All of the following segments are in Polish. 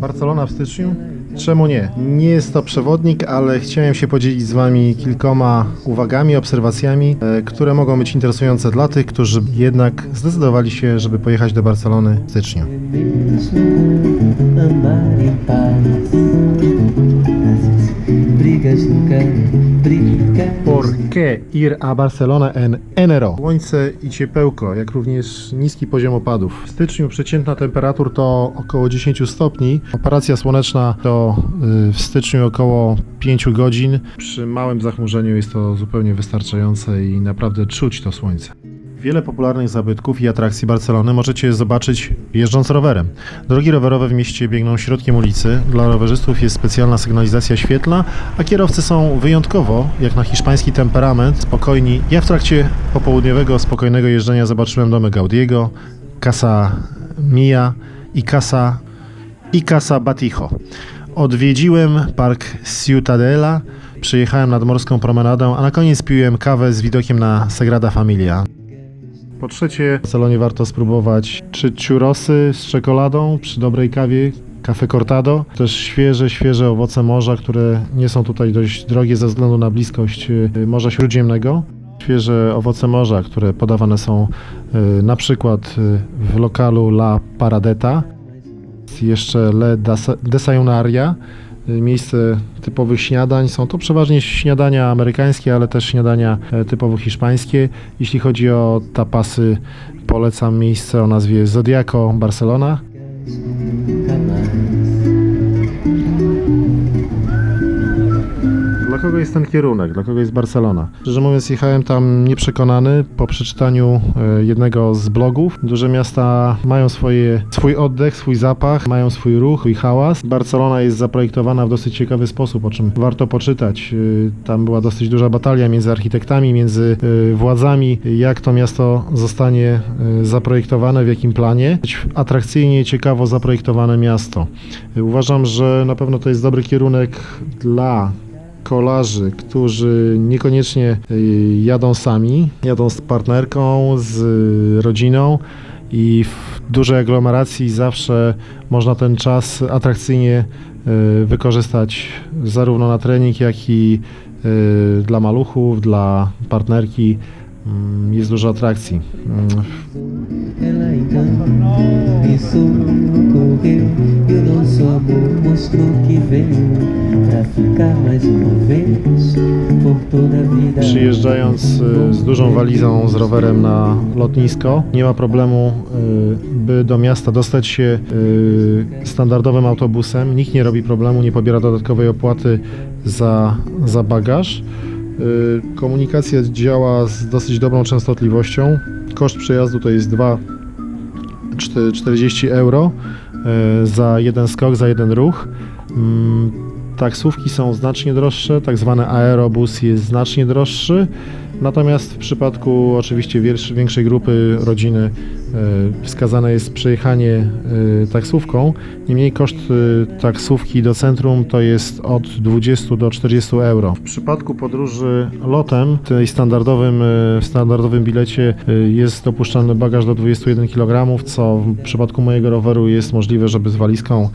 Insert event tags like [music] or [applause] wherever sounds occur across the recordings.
Barcelona w styczniu? Czemu nie? Nie jest to przewodnik, ale chciałem się podzielić z Wami kilkoma uwagami, obserwacjami, e, które mogą być interesujące dla tych, którzy jednak zdecydowali się, żeby pojechać do Barcelony w styczniu. Brigas brigas. Por qué ir a Barcelona en enero? Słońce i ciepełko, jak również niski poziom opadów. W styczniu przeciętna temperatur to około 10 stopni. Operacja słoneczna to y, w styczniu około 5 godzin. Przy małym zachmurzeniu jest to zupełnie wystarczające i naprawdę czuć to słońce. Wiele popularnych zabytków i atrakcji Barcelony możecie zobaczyć jeżdżąc rowerem. Drogi rowerowe w mieście biegną środkiem ulicy. Dla rowerzystów jest specjalna sygnalizacja świetlna, a kierowcy są wyjątkowo, jak na hiszpański temperament, spokojni. Ja w trakcie popołudniowego, spokojnego jeżdżenia zobaczyłem domy Gaudiego, Casa Mia i Casa, i Casa Batijo. Odwiedziłem park Ciutadela, przyjechałem nad morską promenadę, a na koniec piłem kawę z widokiem na Sagrada Familia. Po trzecie, w salonie warto spróbować czy churrosy z czekoladą przy dobrej kawie, kafe cortado, też świeże, świeże owoce morza, które nie są tutaj dość drogie ze względu na bliskość y, Morza Śródziemnego. Świeże owoce morza, które podawane są y, na przykład y, w lokalu La Paradeta. Jeszcze Le Desa- Desayunaria, miejsce typowych śniadań. Są to przeważnie śniadania amerykańskie, ale też śniadania e, typowo hiszpańskie. Jeśli chodzi o tapasy, polecam miejsce o nazwie Zodiaco Barcelona. Kogo jest ten kierunek? Dla kogo jest Barcelona? Szczerze mówiąc, jechałem tam nieprzekonany po przeczytaniu e, jednego z blogów. Duże miasta mają swoje, swój oddech, swój zapach, mają swój ruch i hałas. Barcelona jest zaprojektowana w dosyć ciekawy sposób, o czym warto poczytać. E, Tam była dosyć duża batalia między architektami, między e, władzami, jak to miasto zostanie zaprojektowane, w jakim planie. Atrakcyjnie, ciekawo zaprojektowane miasto. Uważam, że na pewno to jest dobry kierunek dla kolarzy, którzy niekoniecznie y, jadą sami, jadą z partnerką, z y, rodziną i w dużej aglomeracji zawsze można ten czas atrakcyjnie y, wykorzystać zarówno na trening, jak i dla maluchów, dla partnerki. Mm, Jest dużo atrakcji. Przyjeżdżając y, z dużą walizą z rowerem na lotnisko, nie ma problemu, y, by do miasta dostać się y, standardowym autobusem. Nikt nie robi problemu, nie pobiera dodatkowej opłaty za, za bagaż. Komunikacja działa z dosyć dobrą częstotliwością. Koszt przejazdu to jest 2 czty- 40 euro za jeden skok, za jeden ruch. Taksówki są znacznie droższe, tak zwany aerobus jest znacznie droższy. Natomiast w przypadku oczywiście większej grupy rodziny e, wskazane jest przejechanie e, taksówką. Niemniej koszt e, taksówki do centrum to jest od 20 do 40 euro. W przypadku podróży lotem, tej standardowym, w standardowym bilecie jest dopuszczalny bagaż do 21 kg, co w przypadku mojego roweru jest możliwe, żeby z walizką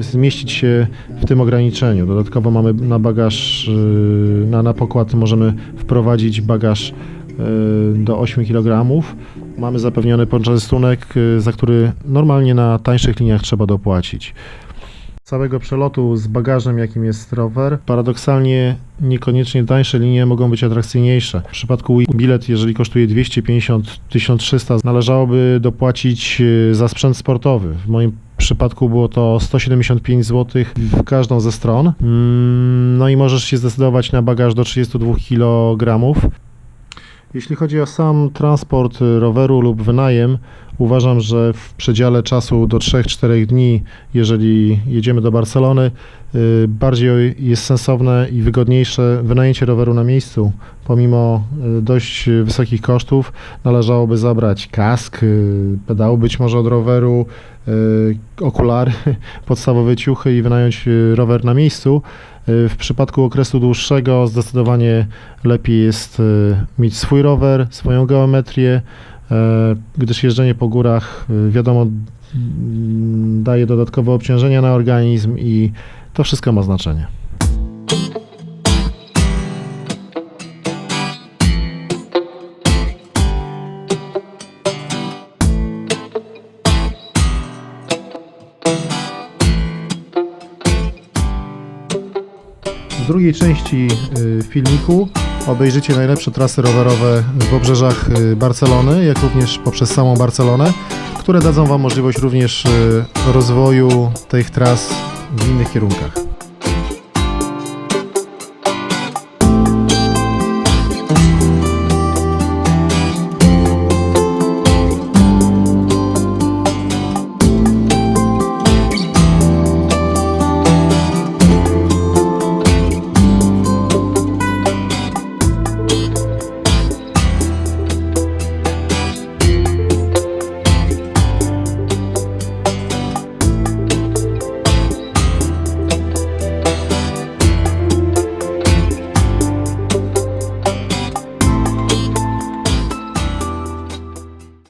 zmieścić się w tym ograniczeniu. Dodatkowo mamy na bagaż, yy, na, na pokład możemy wprowadzić bagaż yy, do 8 kg. Mamy zapewniony poczęstunek, yy, za który normalnie na tańszych liniach trzeba dopłacić. Całego przelotu z bagażem, jakim jest rower, paradoksalnie niekoniecznie tańsze linie mogą być atrakcyjniejsze. W przypadku bilet, jeżeli kosztuje 250-1300, należałoby dopłacić za sprzęt sportowy. W moim przypadku było to 175 zł w każdą ze stron. Mm, No i możesz się zdecydować na bagaż do 32 kg. Jeśli chodzi o sam transport roweru lub wynajem, uważam, że w przedziale czasu do 3-4 dni, jeżeli jedziemy do Barcelony, y, bardziej jest sensowne i wygodniejsze wynajęcie roweru na miejscu. Pomimo y, dość wysokich kosztów, należałoby zabrać kask, y, pedał być może od roweru, okulary, [laughs] podstawowe ciuchy i wynająć rower na miejscu. W przypadku okresu dłuższego zdecydowanie lepiej jest mieć swój rower, swoją geometrię, gdyż jeżdżenie po górach, e, wiadomo, daje dodatkowe obciążenia na organizm i to wszystko ma znaczenie. W drugiej części y, filmiku obejrzycie najlepsze trasy rowerowe w obrzeżach y, Barcelony, jak również poprzez samą Barcelonę, które dadzą Wam możliwość również y, rozwoju tych tras w innych kierunkach.